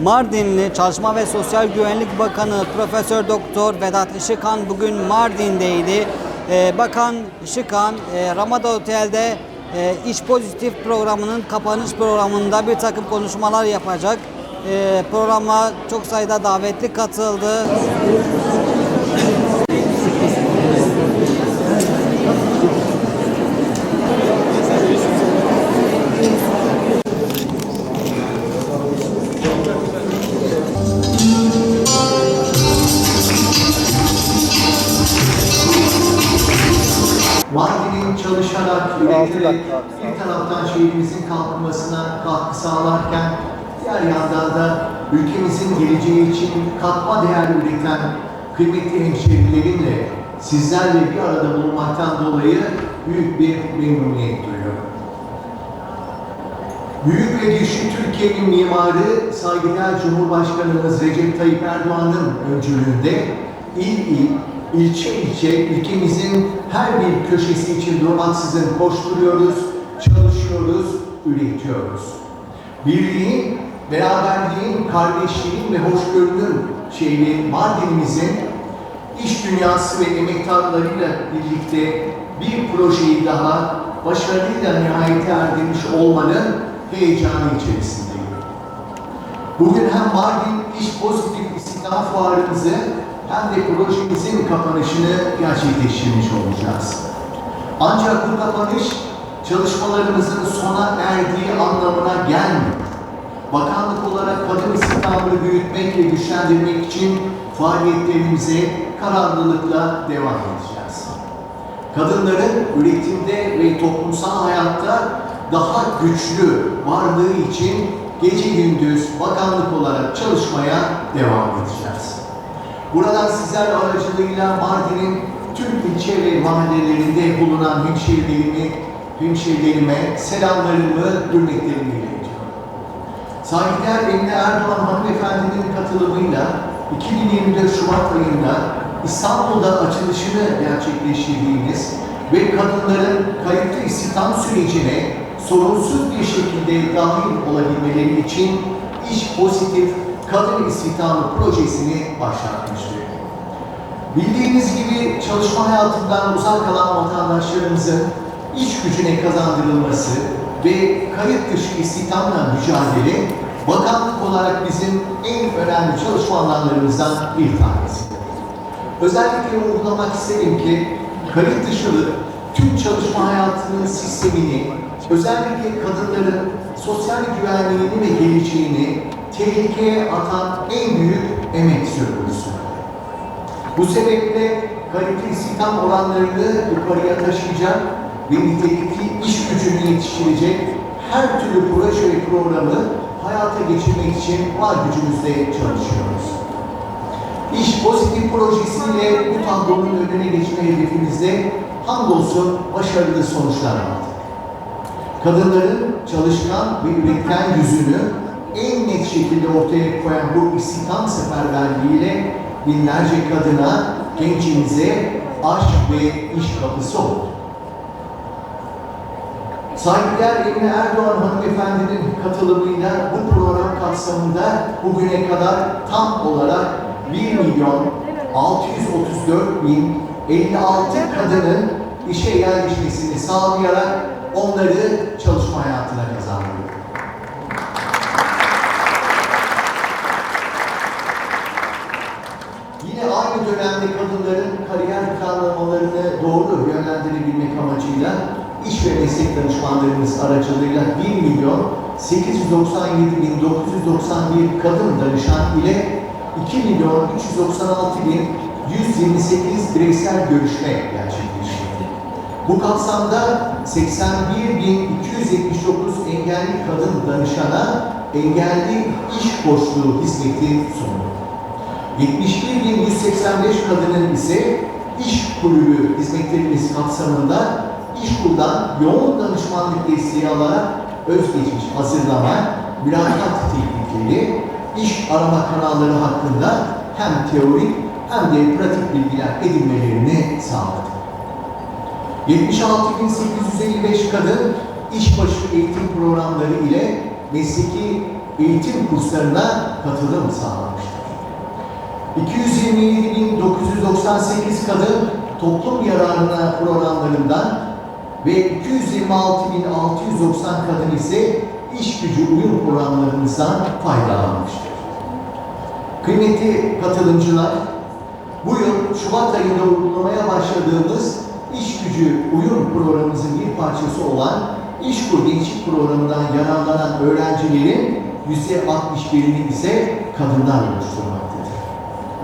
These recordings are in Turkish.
Mardinli Çalışma ve Sosyal Güvenlik Bakanı Profesör Doktor Vedat Işıkhan bugün Mardin'deydi. Ee, Bakan Işıkhan e, Ramada Otel'de e, İş Pozitif programının kapanış programında bir takım konuşmalar yapacak. E, programa çok sayıda davetli katıldı. Sağlarken diğer yandan da ülkemizin geleceği için katma değer üreten kıymetli hemşehrilerimle sizlerle bir arada bulunmaktan dolayı büyük bir memnuniyet duyuyorum. Büyük ve güçlü Türkiye'nin mimarı saygıdeğer Cumhurbaşkanımız Recep Tayyip Erdoğan'ın öncülüğünde il il, ilçe ilçe ülkemizin her bir köşesi için durmaksızın koşturuyoruz, çalışıyoruz, üretiyoruz. Birliğin, beraberliğin, kardeşliğin ve hoşgörünün şehri Mardin'imizin iş dünyası ve emektarlarıyla birlikte bir projeyi daha başarıyla nihayete erdirmiş olmanın heyecanı içerisindeyim. Bugün hem Mardin İş Pozitif İstihdam Fuarımızı hem de projemizin kapanışını gerçekleştirmiş olacağız. Ancak bu kapanış çalışmalarımızın sona erdiği anlamına gelmiyor. Bakanlık olarak kadın istihdamını büyütmek ve güçlendirmek için faaliyetlerimize kararlılıkla devam edeceğiz. Kadınların üretimde ve toplumsal hayatta daha güçlü varlığı için gece gündüz bakanlık olarak çalışmaya devam edeceğiz. Buradan sizler aracılığıyla Mardin'in tüm ilçe ve mahallelerinde bulunan hemşehrilerimi, hemşehrilerime selamlarımı, hürmetlerimi iletiyorum. Saygıdeğer Emine Erdoğan hanımefendinin katılımıyla 2024 Şubat ayında İstanbul'da açılışını gerçekleştirdiğimiz ve kadınların kayıtlı istihdam sürecine sorunsuz bir şekilde dahil olabilmeleri için İş Pozitif Kadın İstihdamı projesini başlatmıştır. Bildiğiniz gibi çalışma hayatından uzak kalan vatandaşlarımızın iş gücüne kazandırılması ve kayıt dışı istihdamla mücadele bakanlık olarak bizim en önemli çalışma alanlarımızdan bir tanesidir. Özellikle vurgulamak isterim ki kayıt dışılık tüm çalışma hayatının sistemini, özellikle kadınların sosyal güvenliğini ve geleceğini tehlikeye atan en büyük emek sömürüsü. Bu sebeple kalite istihdam oranlarını yukarıya taşıyacak ve nitelikli iş gücünü yetiştirecek her türlü proje ve programı hayata geçirmek için var gücümüzle çalışıyoruz. İş Pozitif projesiyle bu tablonun önüne geçme hedefimizde hamdolsun başarılı sonuçlar aldık. Kadınların çalışkan ve üretken yüzünü en net şekilde ortaya koyan bu istihdam seferberliğiyle binlerce kadına, gençimize aşk ve iş kapısı oldu. Saygıdeğer Emine Erdoğan hanımefendinin katılımıyla bu program kapsamında bugüne kadar tam olarak 1 milyon 634 bin 56 kadının işe yerleşmesini sağlayarak onları çalışma hayatına kazandırıyor. Yine aynı dönemde kadınların kariyer planlamalarını doğru yönlendirebilmek amacıyla iş ve meslek danışmanlarımız aracılığıyla 1 milyon 897 bin 991 kadın danışan ile 2 milyon 396 bin 128 bireysel görüşme gerçekleştirdi. Bu kapsamda 81 bin 279 engelli kadın danışana engelli iş boşluğu hizmeti sundu. 71.185 kadının ise iş kulübü hizmetlerimiz kapsamında İşkur'dan yoğun danışmanlık desteği alarak özgeçmiş hazırlama, mülakat teknikleri, iş arama kanalları hakkında hem teorik hem de pratik bilgiler edinmelerini sağladı. 76.855 kadın işbaşı eğitim programları ile mesleki eğitim kurslarına katılım sağlamıştır. 227.998 kadın toplum yararına programlarından ve 226.690 kadın ise iş gücü uyum programlarımızdan faydalanmıştır. Kıymetli katılımcılar, bu yıl Şubat ayında uygulamaya başladığımız iş gücü uyum programımızın bir parçası olan İşkur Gençlik Programı'ndan yararlanan öğrencilerin %61'ini ise kadınlar oluşturmaktadır.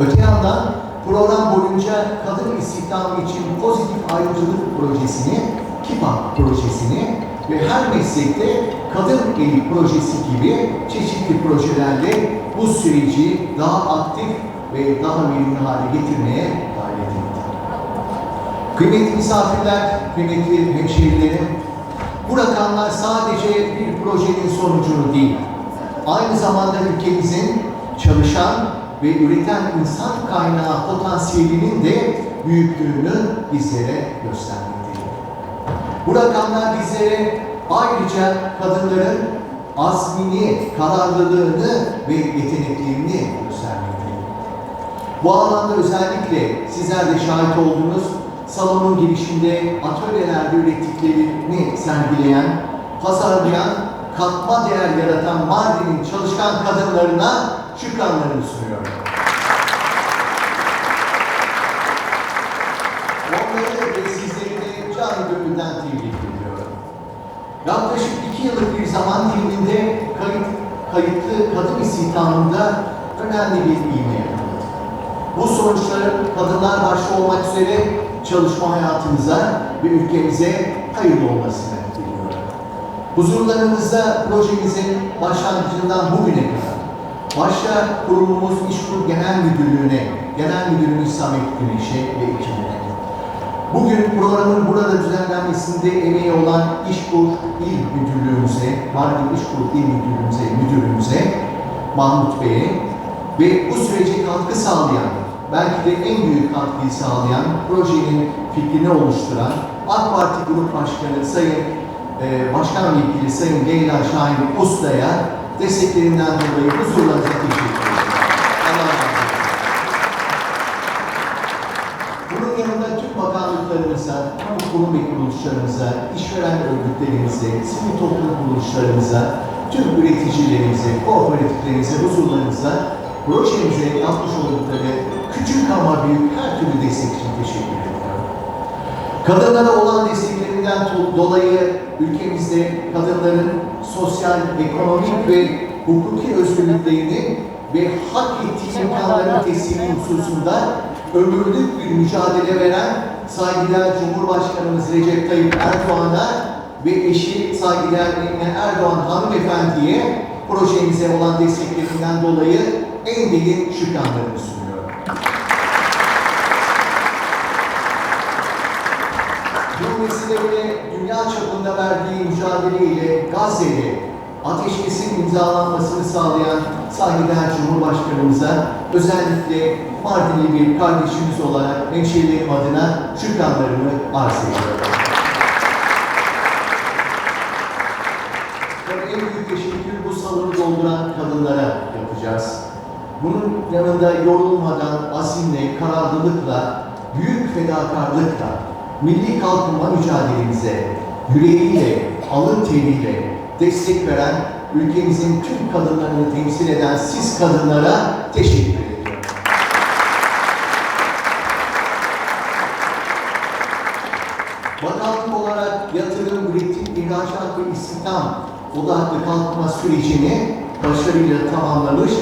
Öte yandan program boyunca kadın istihdamı için pozitif ayrımcılık projesini, KİPA projesini ve her meslekte kadın eli projesi gibi çeşitli projelerle bu süreci daha aktif ve daha verimli hale getirmeye gayret ettik. Kıymetli misafirler, kıymetli hemşehrilerim, bu rakamlar sadece bir projenin sonucunu değil, aynı zamanda ülkemizin çalışan ve üreten insan kaynağı potansiyelinin de büyüklüğünü bizlere göstermektedir. Bu rakamlar bizlere ayrıca kadınların azmini, kararlılığını ve yeteneklerini göstermektedir. Bu alanda özellikle sizler de şahit olduğunuz salonun girişinde atölyelerde ürettiklerini sergileyen, pazarlayan, katma değer yaratan Mardin'in çalışkan kadınlarına şükranlarımı sunuyorum. Onları ve sizleri de canı gönülden tebrik ediyorum. Yaklaşık iki yıllık bir zaman diliminde kayıt, kayıtlı kadın istihdamında önemli bir yakaladı. Bu sonuçların kadınlar başta olmak üzere çalışma hayatımıza ve ülkemize hayırlı olmasını diliyorum. Huzurlarınızda projemizin başlangıcından bugüne kadar başta kurumumuz İşkur Genel Müdürlüğü'ne, Genel Müdürümüz Samet Güneş'e ve ekibine Bugün programın burada düzenlenmesinde emeği olan İşkur İl Müdürlüğümüze, Mardin İşkur İl Müdürlüğümüze, müdürümüze, Mahmut Bey'e ve bu sürece katkı sağlayan, belki de en büyük katkıyı sağlayan, projenin fikrini oluşturan AK Parti Grup Başkanı Sayın e, Başkan Vekili Sayın Leyla Şahin Usta'ya desteklerinden dolayı huzurlarınıza teşekkür ederim. Allah razı olsun. Bunun yanında tüm bakanlıklarımıza, kamu kurum ve kuruluşlarımıza, işveren örgütlerimize, sivil toplum kuruluşlarımıza, tüm üreticilerimize, kooperatiflerimize, huzurlarınıza, projemize yapmış oldukları küçük ama büyük her türlü destek için teşekkür ediyorum. Kadınlara olan desteklerinden dolayı ülkemizde kadınların sosyal, ekonomik ve hukuki özgürlüklerini ve hak ettiği imkanların teslimi hususunda ömürlük bir mücadele veren saygıdeğer Cumhurbaşkanımız Recep Tayyip Erdoğan'a ve eşi saygıdeğer Emine Erdoğan hanımefendiye projemize olan desteklerinden dolayı en derin şükranlarımı sunuyorum. Bu vesileyle dünya çapında verdiği mücadeleyle Gazze'de ateşkesin imzalanmasını sağlayan saygıdeğer Cumhurbaşkanımıza özellikle Mardinli bir kardeşimiz olarak hemşehrilerim adına şükranlarımı arz ediyorum. En büyük teşekkür bu salonu dolduran kadınlara yapacağız. Bunun yanında yorulmadan, azimle, kararlılıkla, büyük fedakarlıkla, milli kalkınma mücadelemize, yüreğiyle, alın teriyle destek veren, ülkemizin tüm kadınlarını temsil eden siz kadınlara teşekkür ediyorum. Bakanlık olarak yatırım, üretim, ihracat ve istihdam odaklı kalkınma sürecini başarıyla tamamlamış,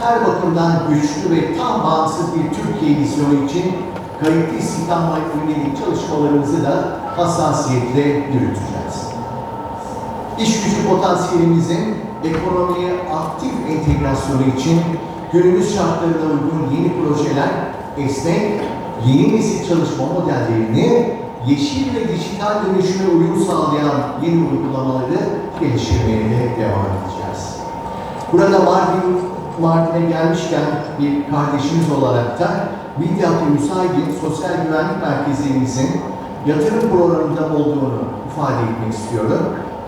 her bakımdan güçlü ve tam bağımsız bir Türkiye vizyonu için kayıtlı istihdamla yönelik çalışmalarımızı da hassasiyetle yürüteceğiz. İş gücü potansiyelimizin ekonomiye aktif entegrasyonu için günümüz şartlarına uygun yeni projeler, esnek, yeni nesil çalışma modellerini yeşil ve dijital dönüşüme uyum sağlayan yeni uygulamaları geliştirmeye de devam edeceğiz. Burada Mardin, Mardin'e gelmişken bir kardeşimiz olarak da Midyatlı Müsaidin Sosyal Güvenlik Merkezimizin yatırım programında olduğunu ifade etmek istiyorum.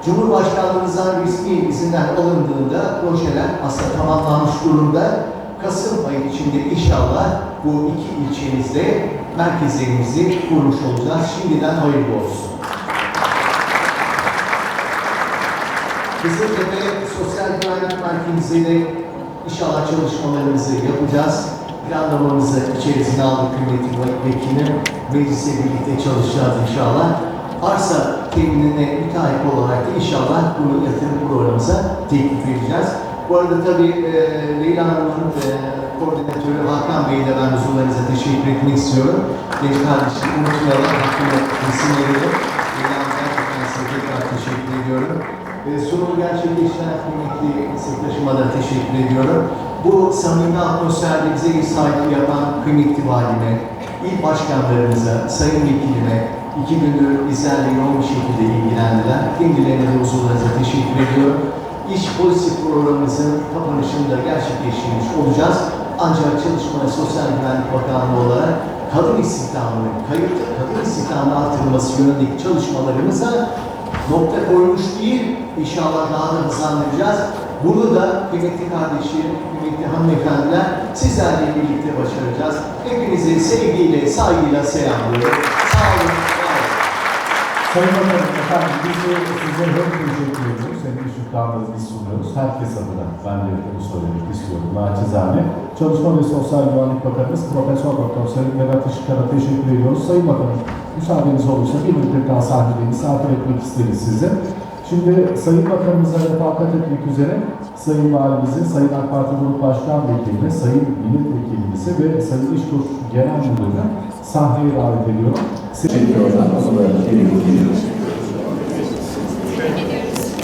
Cumhurbaşkanlığımızdan resmi izinden alındığında projeler aslında tamamlanmış durumda. Kasım ayı içinde inşallah bu iki ilçemizde merkezlerimizi kurmuş olacağız. Şimdiden hayırlı olsun. Kızıltepe Sosyal Güvenlik Merkezi'yle inşallah çalışmalarımızı yapacağız. Planlamamızı içerisine aldık kıymetli vekilim. Meclisle birlikte çalışacağız inşallah. Arsa teminine müteahhit olarak da inşallah bunu yatırım programımıza teklif edeceğiz. Bu arada tabii e, Leyla Hanım'ın e, koordinatörü Hakan Bey'e de ben huzurlarınıza teşekkür etmek istiyorum. Genç kardeşim unutmayalım, hakkında isim verelim. Leyla Hanım gerçekten size tekrar teşekkür ediyorum. E, sunumu gerçekleştiren kıymetli meslektaşıma da teşekkür ediyorum. Bu samimi atmosferde bize ev sahipliği yapan kıymetli valime, il başkanlarımıza, sayın vekilime, iki gündür bizlerle yoğun bir şekilde ilgilendiler. Kendilerine de huzurlarınıza teşekkür ediyorum. İş pozitif programımızın kapanışını da gerçekleştirmiş olacağız. Ancak Çalışma ve Sosyal Güvenlik Bakanlığı olarak kadın istihdamını, kayıtlı kadın istihdamını artırılması yönündeki çalışmalarımıza nokta koymuş değil, inşallah daha da hızlandıracağız. Bunu da kıymetli kardeşlerim, kıymetli hanımefendiler sizlerle birlikte başaracağız. Hepinizi sevgiyle, saygıyla selamlıyorum. Sağ olun. Sayın Bakanım, efendim biz de size hem teşekkür ediyoruz, hem de şükranlarımızı biz sunuyoruz. Herkes adına ben de bunu söylemek istiyorum naçizane. Çalışma ve Sosyal Güvenlik Bakanımız Profesör Doktor Sayın Vedat Işıkkan'a teşekkür ediyoruz. Sayın Bakanım, müsaadeniz olursa bir müddet daha sahnede misafir etmek isteriz sizi. Şimdi Sayın Bakanımıza refakat etmek üzere Sayın Valimizi, Sayın AK Parti Grup Başkan Vekilini, Sayın Milletvekilimizi ve Sayın İşkur Genel Müdürünü sahneye davet ediyorum. Çekiyorlar, o zaman geliyor, geliyoruz.